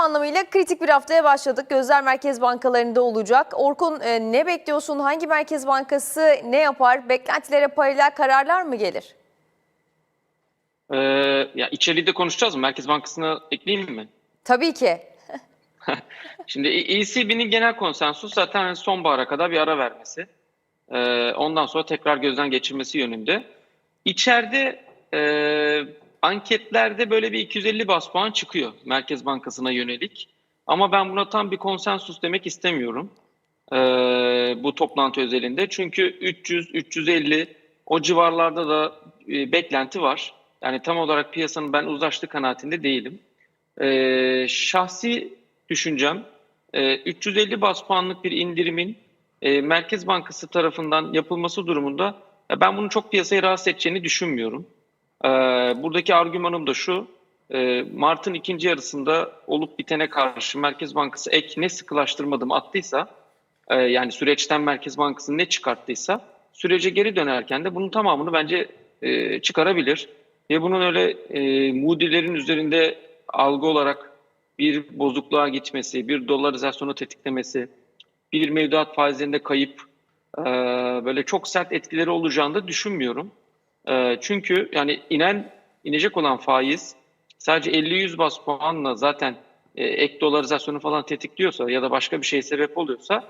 anlamıyla kritik bir haftaya başladık. Gözler merkez bankalarında olacak. Orkun e, ne bekliyorsun? Hangi merkez bankası ne yapar? Beklentilere paralel kararlar mı gelir? Ee, ya içeriği de konuşacağız mı? Merkez Bankası'na ekleyeyim mi? Tabii ki. Şimdi ECB'nin genel konsensus zaten sonbahara kadar bir ara vermesi. Ee, ondan sonra tekrar gözden geçirmesi yönünde. İçeride e, anketlerde böyle bir 250 bas puan çıkıyor Merkez Bankası'na yönelik. Ama ben buna tam bir konsensus demek istemiyorum. Ee, bu toplantı özelinde. Çünkü 300-350 o civarlarda da e, beklenti var. Yani tam olarak piyasanın ben uzlaştığı kanaatinde değilim. Ee, şahsi düşüncem e, 350 bas puanlık bir indirimin e, Merkez Bankası tarafından yapılması durumunda e, ben bunu çok piyasayı rahatsız edeceğini düşünmüyorum. E, buradaki argümanım da şu, e, Mart'ın ikinci yarısında olup bitene karşı Merkez Bankası ek ne sıkılaştırmadım attıysa, e, yani süreçten Merkez Bankası ne çıkarttıysa sürece geri dönerken de bunun tamamını bence e, çıkarabilir. Ve bunun öyle e, Moody'lerin üzerinde algı olarak bir bozukluğa gitmesi, bir dolarizasyonu tetiklemesi, bir mevduat faizlerinde kayıp e, böyle çok sert etkileri olacağını da düşünmüyorum. E, çünkü yani inen inecek olan faiz sadece 50-100 bas puanla zaten e, ek dolarizasyonu falan tetikliyorsa ya da başka bir şeye sebep oluyorsa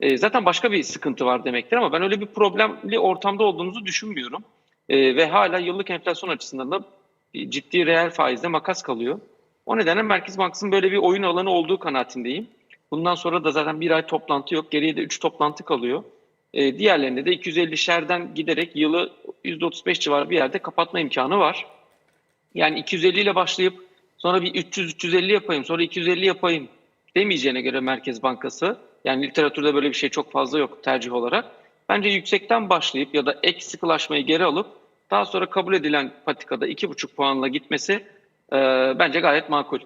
e, zaten başka bir sıkıntı var demektir ama ben öyle bir problemli ortamda olduğumuzu düşünmüyorum. E, ve hala yıllık enflasyon açısından da ciddi reel faizde makas kalıyor. O nedenle Merkez Bankası'nın böyle bir oyun alanı olduğu kanaatindeyim. Bundan sonra da zaten bir ay toplantı yok. Geriye de 3 toplantı kalıyor. E, diğerlerinde de 250 şerden giderek yılı %35 civarı bir yerde kapatma imkanı var. Yani 250 ile başlayıp sonra bir 300-350 yapayım, sonra 250 yapayım demeyeceğine göre Merkez Bankası, yani literatürde böyle bir şey çok fazla yok tercih olarak. Bence yüksekten başlayıp ya da ek sıkılaşmayı geri alıp daha sonra kabul edilen patikada 2,5 puanla gitmesi e, bence gayet makul.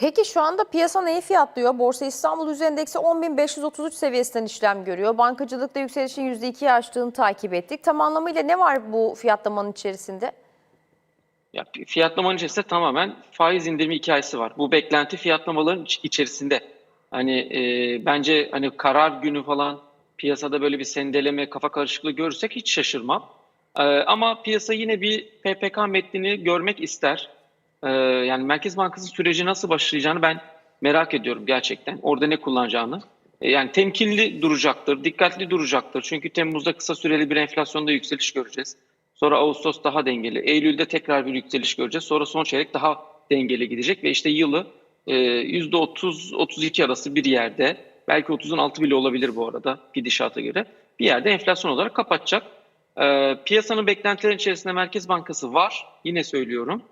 Peki şu anda piyasa neyi fiyatlıyor? Borsa İstanbul Endeksi 10.533 seviyesinden işlem görüyor. Bankacılıkta yükselişin %2'yi aştığını takip ettik. Tam anlamıyla ne var bu fiyatlamanın içerisinde? Ya fiyatlamanın içerisinde tamamen faiz indirimi hikayesi var. Bu beklenti fiyatlamaların iç- içerisinde. Hani e, bence hani karar günü falan piyasada böyle bir sendeleme, kafa karışıklığı görürsek hiç şaşırmam. E, ama piyasa yine bir PPK metnini görmek ister. E, yani Merkez Bankası süreci nasıl başlayacağını ben merak ediyorum gerçekten. Orada ne kullanacağını. E, yani temkinli duracaktır, dikkatli duracaktır. Çünkü Temmuz'da kısa süreli bir enflasyonda yükseliş göreceğiz. Sonra Ağustos daha dengeli. Eylül'de tekrar bir yükseliş göreceğiz. Sonra son çeyrek daha dengeli gidecek ve işte yılı e, %30-32 arası bir yerde belki 30'un altı bile olabilir bu arada gidişata göre bir yerde enflasyon olarak kapatacak. E, piyasanın beklentileri içerisinde Merkez Bankası var. Yine söylüyorum.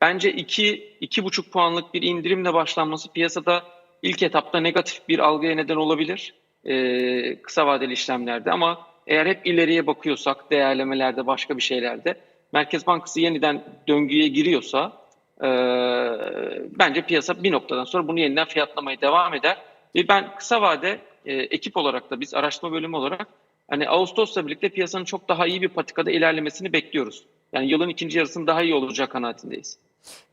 Bence 2-2,5 puanlık bir indirimle başlanması piyasada ilk etapta negatif bir algıya neden olabilir. e, kısa vadeli işlemlerde ama eğer hep ileriye bakıyorsak değerlemelerde başka bir şeylerde Merkez Bankası yeniden döngüye giriyorsa e, bence piyasa bir noktadan sonra bunu yeniden fiyatlamaya devam eder. Ve ben kısa vade e, ekip olarak da biz araştırma bölümü olarak hani Ağustos'la birlikte piyasanın çok daha iyi bir patikada ilerlemesini bekliyoruz. Yani yılın ikinci yarısının daha iyi olacak kanaatindeyiz.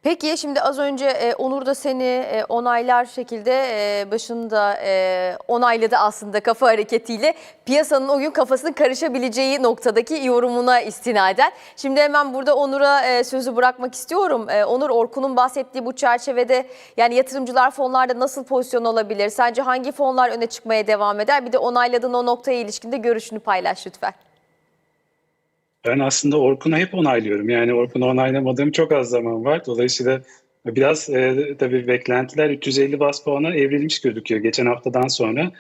Peki şimdi az önce e, Onur da seni e, onaylar şekilde e, başında e, onayladı aslında kafa hareketiyle piyasanın o gün kafasının karışabileceği noktadaki yorumuna istinaden. Şimdi hemen burada Onur'a e, sözü bırakmak istiyorum. E, Onur Orkun'un bahsettiği bu çerçevede yani yatırımcılar fonlarda nasıl pozisyon olabilir? Sence hangi fonlar öne çıkmaya devam eder? Bir de onayladığın o noktaya ilişkinde görüşünü paylaş lütfen. Ben aslında Orkun'u hep onaylıyorum. Yani Orkun'u onaylamadığım çok az zaman var. Dolayısıyla biraz e, tabii beklentiler 350 bas puana evrilmiş gözüküyor geçen haftadan sonra.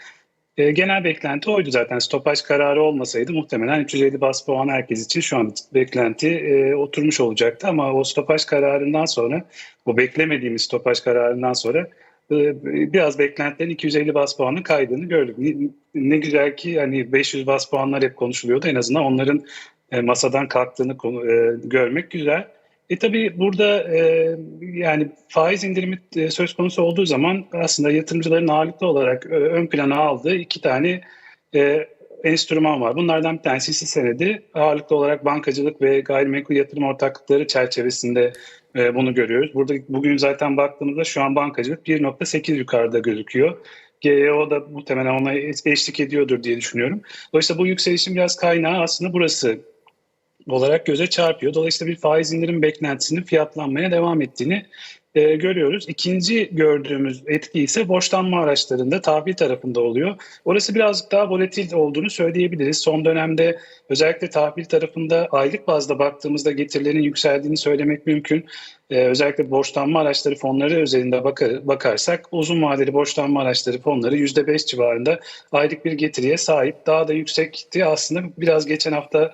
E, genel beklenti oydu zaten. Stopaj kararı olmasaydı muhtemelen 350 bas puan herkes için şu an beklenti e, oturmuş olacaktı. Ama o stopaj kararından sonra, o beklemediğimiz stopaj kararından sonra e, biraz beklentilerin 250 bas puanın kaydığını gördük. Ne, ne güzel ki hani 500 bas puanlar hep konuşuluyordu. En azından onların e, masadan kalktığını e, görmek güzel. E tabii burada e, yani faiz indirimi söz konusu olduğu zaman aslında yatırımcıların ağırlıklı olarak ön plana aldığı iki tane e, enstrüman var. Bunlardan bir tanesi hisse senedi. Ağırlıklı olarak bankacılık ve gayrimenkul yatırım ortaklıkları çerçevesinde bunu görüyoruz. Burada bugün zaten baktığımızda şu an bankacılık 1.8 yukarıda gözüküyor. GEO da muhtemelen ona eşlik ediyordur diye düşünüyorum. Dolayısıyla bu yükselişin biraz kaynağı aslında burası olarak göze çarpıyor. Dolayısıyla bir faiz indirim beklentisinin fiyatlanmaya devam ettiğini e, görüyoruz. İkinci gördüğümüz etki ise borçlanma araçlarında tahvil tarafında oluyor. Orası birazcık daha volatil olduğunu söyleyebiliriz. Son dönemde özellikle tahvil tarafında aylık bazda baktığımızda getirilerin yükseldiğini söylemek mümkün. Ee, özellikle borçlanma araçları fonları özelinde bakar, bakarsak uzun vadeli borçlanma araçları fonları %5 civarında aylık bir getiriye sahip. Daha da yüksekti aslında biraz geçen hafta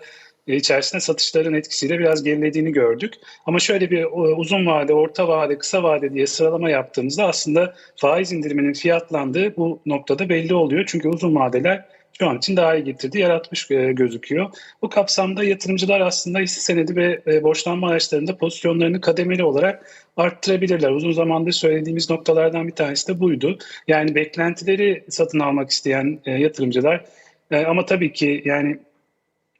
içerisinde satışların etkisiyle biraz gerilediğini gördük. Ama şöyle bir e, uzun vade, orta vade, kısa vade diye sıralama yaptığımızda aslında faiz indiriminin fiyatlandığı bu noktada belli oluyor. Çünkü uzun vadeler şu an için daha iyi getirdi, yaratmış e, gözüküyor. Bu kapsamda yatırımcılar aslında hisse senedi ve e, borçlanma araçlarında pozisyonlarını kademeli olarak arttırabilirler. Uzun zamandır söylediğimiz noktalardan bir tanesi de buydu. Yani beklentileri satın almak isteyen e, yatırımcılar e, ama tabii ki yani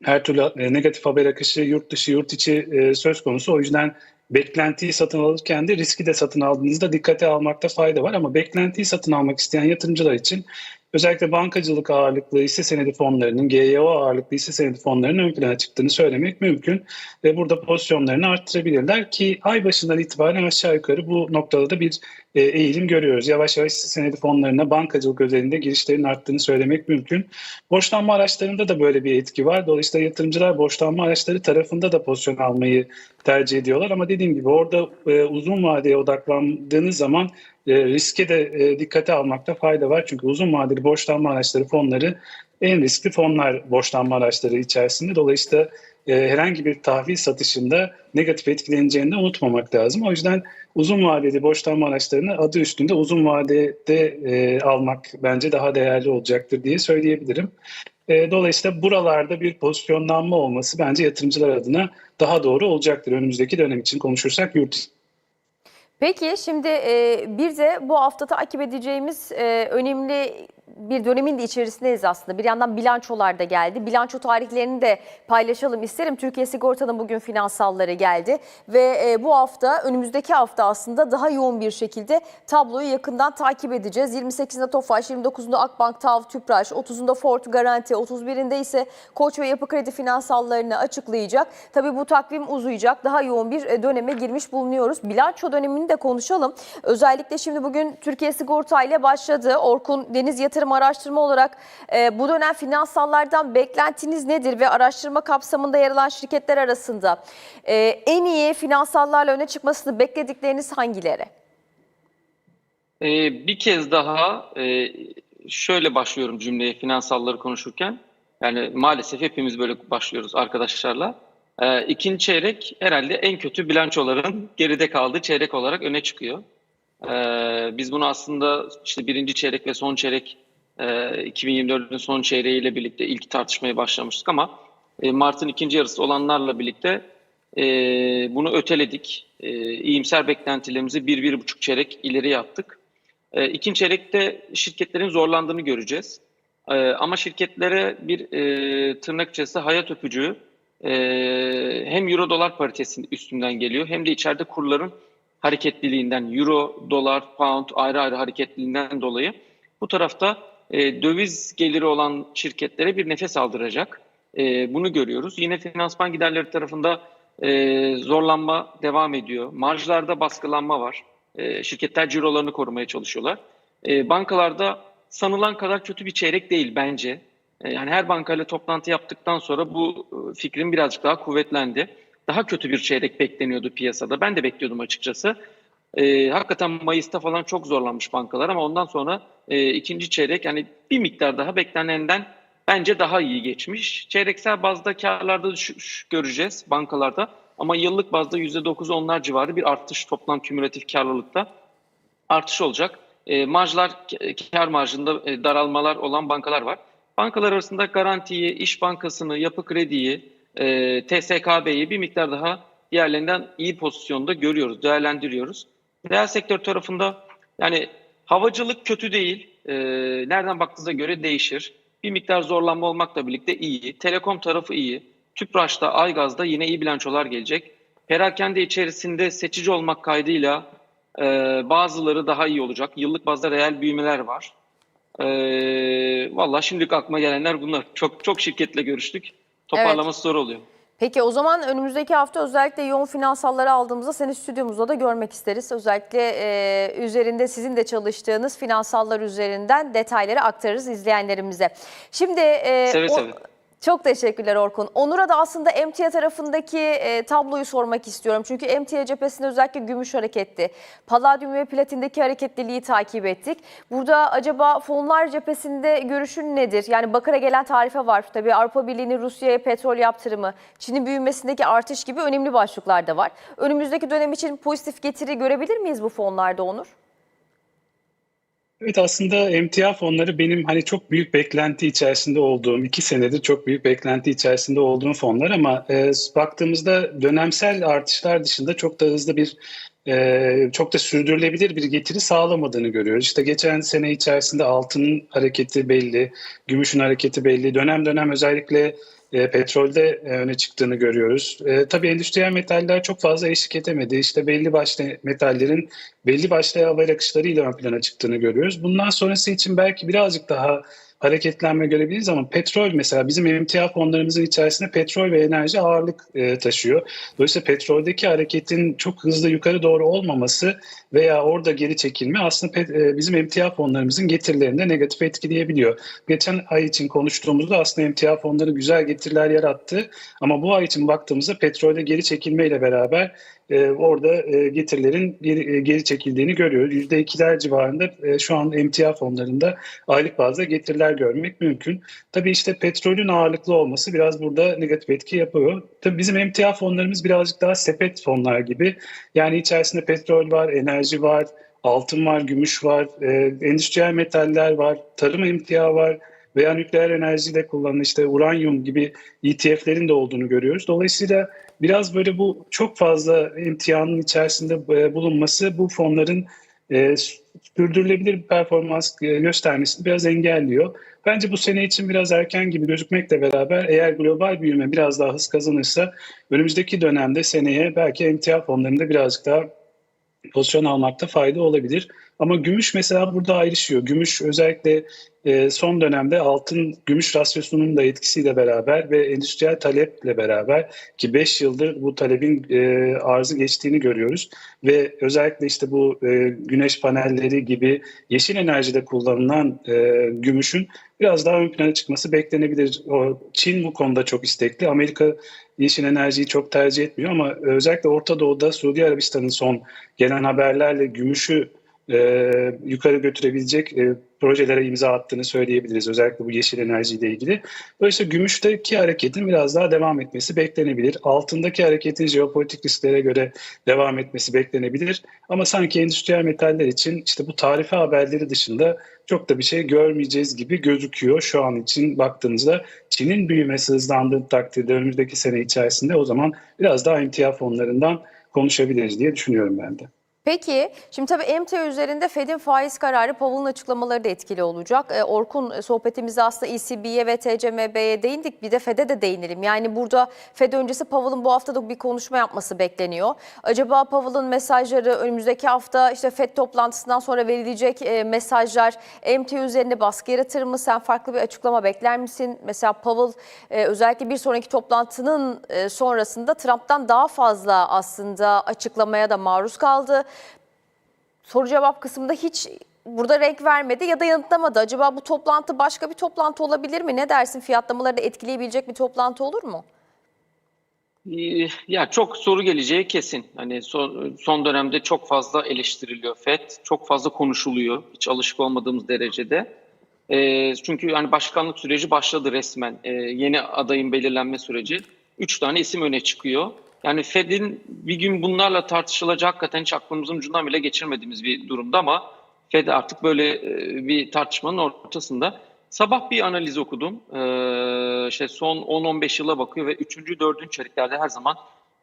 her türlü e, negatif haber akışı yurt dışı yurt içi e, söz konusu. O yüzden beklentiyi satın alırken de riski de satın aldığınızda dikkate almakta fayda var. Ama beklentiyi satın almak isteyen yatırımcılar için özellikle bankacılık ağırlıklı hisse senedi fonlarının, GYO ağırlıklı hisse senedi fonlarının ön plana çıktığını söylemek mümkün. Ve burada pozisyonlarını arttırabilirler ki ay başından itibaren aşağı yukarı bu noktada da bir e, eğilim görüyoruz. Yavaş yavaş hisse senedi fonlarına bankacılık özelinde girişlerin arttığını söylemek mümkün. Borçlanma araçlarında da böyle bir etki var. Dolayısıyla yatırımcılar borçlanma araçları tarafında da pozisyon almayı tercih ediyorlar. Ama dediğim gibi orada e, uzun vadeye odaklandığınız zaman e, riske de e, dikkate almakta fayda var. Çünkü uzun vadeli borçlanma araçları fonları en riskli fonlar borçlanma araçları içerisinde. Dolayısıyla e, herhangi bir tahvil satışında negatif etkileneceğini de unutmamak lazım. O yüzden uzun vadeli borçlanma araçlarını adı üstünde uzun vadede e, almak bence daha değerli olacaktır diye söyleyebilirim. E, dolayısıyla buralarda bir pozisyonlanma olması bence yatırımcılar adına daha doğru olacaktır. Önümüzdeki dönem için konuşursak yurt Peki şimdi bir de bu hafta takip edeceğimiz önemli bir dönemin de içerisindeyiz aslında. Bir yandan bilançolar da geldi. Bilanço tarihlerini de paylaşalım isterim. Türkiye Sigorta'nın bugün finansalları geldi ve e, bu hafta önümüzdeki hafta aslında daha yoğun bir şekilde tabloyu yakından takip edeceğiz. 28'inde Tofaş, 29'unda Akbank, TAV, Tüpraş, 30'unda Ford Garanti, 31'inde ise Koç ve Yapı Kredi finansallarını açıklayacak. Tabii bu takvim uzayacak. Daha yoğun bir e, döneme girmiş bulunuyoruz. Bilanço dönemini de konuşalım. Özellikle şimdi bugün Türkiye Sigorta ile başladı. Orkun Deniz Yatırım Araştırma olarak e, bu dönem finansallardan beklentiniz nedir ve araştırma kapsamında yer alan şirketler arasında e, en iyi finansallarla öne çıkmasını bekledikleriniz hangileri? Ee, bir kez daha e, şöyle başlıyorum cümleye finansalları konuşurken. Yani maalesef hepimiz böyle başlıyoruz arkadaşlarla. Ee, ikinci çeyrek herhalde en kötü bilançoların geride kaldığı çeyrek olarak öne çıkıyor. Ee, biz bunu aslında işte birinci çeyrek ve son çeyrek e, 2024'ün son çeyreğiyle birlikte ilk tartışmaya başlamıştık ama e, Mart'ın ikinci yarısı olanlarla birlikte e, bunu öteledik. E, iyimser beklentilerimizi bir, bir buçuk çeyrek ileri yaptık. E, ikinci çeyrekte şirketlerin zorlandığını göreceğiz. E, ama şirketlere bir e, tırnak içerisinde hayat öpücüğü hem euro dolar paritesinin üstünden geliyor hem de içeride kurların hareketliliğinden euro, dolar, pound ayrı ayrı hareketliliğinden dolayı bu tarafta e, döviz geliri olan şirketlere bir nefes aldıracak. E, bunu görüyoruz. Yine finansman giderleri tarafında e, zorlanma devam ediyor. Marjlarda baskılanma var. E, şirketler cirolarını korumaya çalışıyorlar. E, bankalarda sanılan kadar kötü bir çeyrek değil bence. E, yani her bankayla toplantı yaptıktan sonra bu e, fikrim birazcık daha kuvvetlendi. Daha kötü bir çeyrek bekleniyordu piyasada. Ben de bekliyordum açıkçası. E, hakikaten Mayıs'ta falan çok zorlanmış bankalar ama ondan sonra e, ikinci çeyrek yani bir miktar daha beklenenden bence daha iyi geçmiş. Çeyreksel bazda karlarda düşüş göreceğiz bankalarda ama yıllık bazda %9 onlar civarı bir artış toplam kümülatif karlılıkta artış olacak. E, marjlar, kar marjında e, daralmalar olan bankalar var. Bankalar arasında garantiyi, İş Bankası'nı, Yapı Kredi'yi, e, TSKB'yi bir miktar daha diğerlerinden iyi pozisyonda görüyoruz, değerlendiriyoruz. Reel sektör tarafında yani havacılık kötü değil. E, nereden baktığınıza göre değişir. bir miktar zorlanma olmakla birlikte iyi. Telekom tarafı iyi. Tüpraş'ta, Aygaz'da yine iyi bilançolar gelecek. Perakende içerisinde seçici olmak kaydıyla e, bazıları daha iyi olacak. Yıllık bazda reel büyümeler var. E, Valla şimdilik aklıma gelenler bunlar. Çok çok şirketle görüştük. Toparlaması zor oluyor. Peki o zaman önümüzdeki hafta özellikle yoğun finansalları aldığımızda seni stüdyomuzda da görmek isteriz. Özellikle e, üzerinde sizin de çalıştığınız finansallar üzerinden detayları aktarırız izleyenlerimize. Şimdi e, Seve o- seve. Çok teşekkürler Orkun. Onur'a da aslında emtia tarafındaki e, tabloyu sormak istiyorum. Çünkü emtia cephesinde özellikle gümüş hareketli. Palladium ve platindeki hareketliliği takip ettik. Burada acaba fonlar cephesinde görüşün nedir? Yani Bakar'a gelen tarife var. Tabii Avrupa Birliği'nin Rusya'ya petrol yaptırımı, Çin'in büyümesindeki artış gibi önemli başlıklar da var. Önümüzdeki dönem için pozitif getiri görebilir miyiz bu fonlarda Onur? Evet aslında emtia fonları benim hani çok büyük beklenti içerisinde olduğum, iki senedir çok büyük beklenti içerisinde olduğum fonlar ama e, baktığımızda dönemsel artışlar dışında çok da hızlı bir e, çok da sürdürülebilir bir getiri sağlamadığını görüyoruz. İşte geçen sene içerisinde altının hareketi belli, gümüşün hareketi belli. Dönem dönem özellikle e, petrolde e, öne çıktığını görüyoruz. E, tabii endüstriyel metaller çok fazla eşlik edemedi. İşte belli başlı metallerin belli başlı haber akışlarıyla ön plana çıktığını görüyoruz. Bundan sonrası için belki birazcık daha hareketlenme görebiliriz ama petrol mesela bizim emtia fonlarımızın içerisinde petrol ve enerji ağırlık e, taşıyor. Dolayısıyla petroldeki hareketin çok hızlı yukarı doğru olmaması veya orada geri çekilme aslında pet- e, bizim emtia fonlarımızın getirilerinde negatif etkileyebiliyor. Geçen ay için konuştuğumuzda aslında emtia fonları güzel getiriler yarattı ama bu ay için baktığımızda petrolde geri çekilmeyle beraber e, orada e, getirilerin geri, e, geri çekildiğini görüyoruz. %2'ler civarında e, şu an emtia fonlarında aylık bazda getiriler görmek mümkün. Tabii işte petrolün ağırlıklı olması biraz burada negatif etki yapıyor. Tabii bizim emtia fonlarımız birazcık daha sepet fonlar gibi. Yani içerisinde petrol var, enerji var, altın var, gümüş var, e, endüstriyel metaller var, tarım emtia var veya nükleer enerjide kullanılan işte uranyum gibi ETF'lerin de olduğunu görüyoruz. Dolayısıyla biraz böyle bu çok fazla imtihanın içerisinde e, bulunması bu fonların e, sürdürülebilir bir performans e, göstermesini biraz engelliyor. Bence bu sene için biraz erken gibi gözükmekle beraber eğer global büyüme biraz daha hız kazanırsa önümüzdeki dönemde seneye belki emtia fonlarında birazcık daha pozisyon almakta fayda olabilir. Ama gümüş mesela burada ayrışıyor. Gümüş özellikle e, son dönemde altın gümüş rasyosunun da etkisiyle beraber ve endüstriyel taleple beraber ki 5 yıldır bu talebin e, arzı geçtiğini görüyoruz ve özellikle işte bu e, güneş panelleri gibi yeşil enerjide kullanılan e, gümüşün biraz daha ön plana çıkması beklenebilir. O, Çin bu konuda çok istekli. Amerika yeşil enerjiyi çok tercih etmiyor ama özellikle Orta Doğu'da Suudi Arabistan'ın son gelen haberlerle gümüşü e, yukarı götürebilecek e, projelere imza attığını söyleyebiliriz. Özellikle bu yeşil enerjiyle ilgili. Dolayısıyla gümüşteki hareketin biraz daha devam etmesi beklenebilir. Altındaki hareketin jeopolitik risklere göre devam etmesi beklenebilir. Ama sanki endüstriyel metaller için işte bu tarife haberleri dışında çok da bir şey görmeyeceğiz gibi gözüküyor şu an için baktığımızda. Çin'in büyümesi hızlandığı takdirde önümüzdeki sene içerisinde o zaman biraz daha emtia fonlarından konuşabiliriz diye düşünüyorum ben de. Peki, şimdi tabii emtia üzerinde Fed'in faiz kararı Powell'ın açıklamaları da etkili olacak. Ee, Orkun e, sohbetimizde aslında ECB'ye ve TCMB'ye değindik. Bir de Fed'e de değinelim. Yani burada Fed öncesi Powell'ın bu hafta da bir konuşma yapması bekleniyor. Acaba Powell'ın mesajları önümüzdeki hafta işte Fed toplantısından sonra verilecek e, mesajlar emtia üzerinde baskı yaratır mı? Sen farklı bir açıklama bekler misin? Mesela Powell e, özellikle bir sonraki toplantının e, sonrasında Trump'tan daha fazla aslında açıklamaya da maruz kaldı soru cevap kısmında hiç burada renk vermedi ya da yanıtlamadı. Acaba bu toplantı başka bir toplantı olabilir mi? Ne dersin? Fiyatlamaları da etkileyebilecek bir toplantı olur mu? Ee, Ya çok soru geleceği kesin. Hani son, son dönemde çok fazla eleştiriliyor FED, çok fazla konuşuluyor hiç alışık olmadığımız derecede. Ee, çünkü hani başkanlık süreci başladı resmen. Ee, yeni adayın belirlenme süreci. Üç tane isim öne çıkıyor. Yani Fed'in bir gün bunlarla tartışılacak hakikaten hiç aklımızın ucundan bile geçirmediğimiz bir durumda ama Fed artık böyle e, bir tartışmanın ortasında. Sabah bir analiz okudum. Ee, işte son 10-15 yıla bakıyor ve 3. 4. çeyreklerde her zaman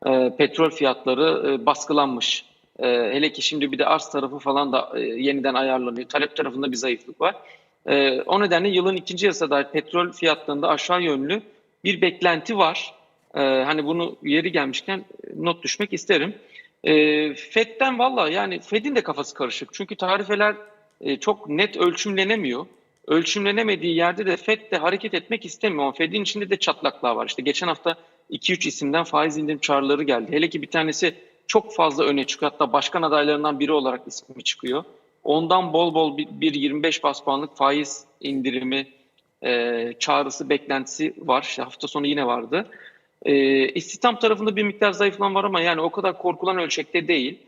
e, petrol fiyatları e, baskılanmış. E, hele ki şimdi bir de arz tarafı falan da e, yeniden ayarlanıyor. Talep tarafında bir zayıflık var. E, o nedenle yılın ikinci yarısına dair petrol fiyatlarında aşağı yönlü bir beklenti var. E, hani bunu yeri gelmişken not düşmek isterim. E, FED'den valla yani FED'in de kafası karışık. Çünkü tarifeler e, çok net ölçümlenemiyor. Ölçümlenemediği yerde de FED de hareket etmek istemiyor. FED'in içinde de çatlaklar var. İşte geçen hafta 2-3 isimden faiz indirim çağrıları geldi. Hele ki bir tanesi çok fazla öne çıkıyor. Hatta başkan adaylarından biri olarak ismi çıkıyor. Ondan bol bol bir, bir 25 bas puanlık faiz indirimi e, çağrısı, beklentisi var. İşte hafta sonu yine vardı. E, istihdam tarafında bir miktar zayıflama var ama yani o kadar korkulan ölçekte değil.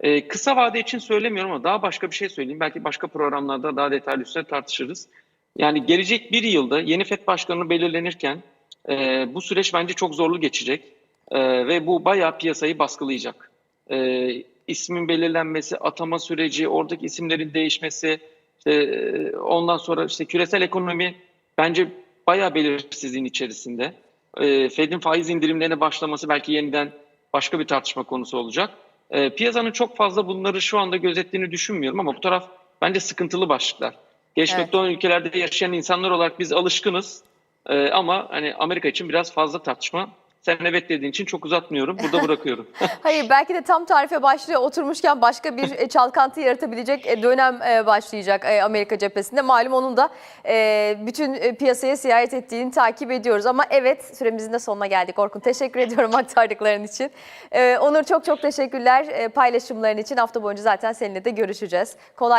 E, kısa vade için söylemiyorum ama daha başka bir şey söyleyeyim. Belki başka programlarda daha detaylı üstüne tartışırız. Yani gelecek bir yılda yeni FED başkanı belirlenirken e, bu süreç bence çok zorlu geçecek. E, ve bu bayağı piyasayı baskılayacak. E, ismin belirlenmesi, atama süreci, oradaki isimlerin değişmesi, işte, e, ondan sonra işte küresel ekonomi bence bayağı belirsizliğin içerisinde. E, Fed'in faiz indirimlerine başlaması belki yeniden başka bir tartışma konusu olacak. E, piyasanın çok fazla bunları şu anda gözettiğini düşünmüyorum ama bu taraf bence sıkıntılı başlıklar. Gelişmekte olan ülkelerde yaşayan insanlar olarak biz alışkınız. E, ama hani Amerika için biraz fazla tartışma. Sen evet dediğin için çok uzatmıyorum. Burada bırakıyorum. Hayır belki de tam tarife başlığı oturmuşken başka bir e, çalkantı yaratabilecek e, dönem e, başlayacak Amerika cephesinde. Malum onun da bütün piyasaya sirayet ettiğini takip ediyoruz. Ama evet süremizin de sonuna geldik Orkun. Teşekkür ediyorum aktardıkların için. Onur çok çok teşekkürler paylaşımların için. Hafta boyunca zaten seninle de görüşeceğiz. Kolay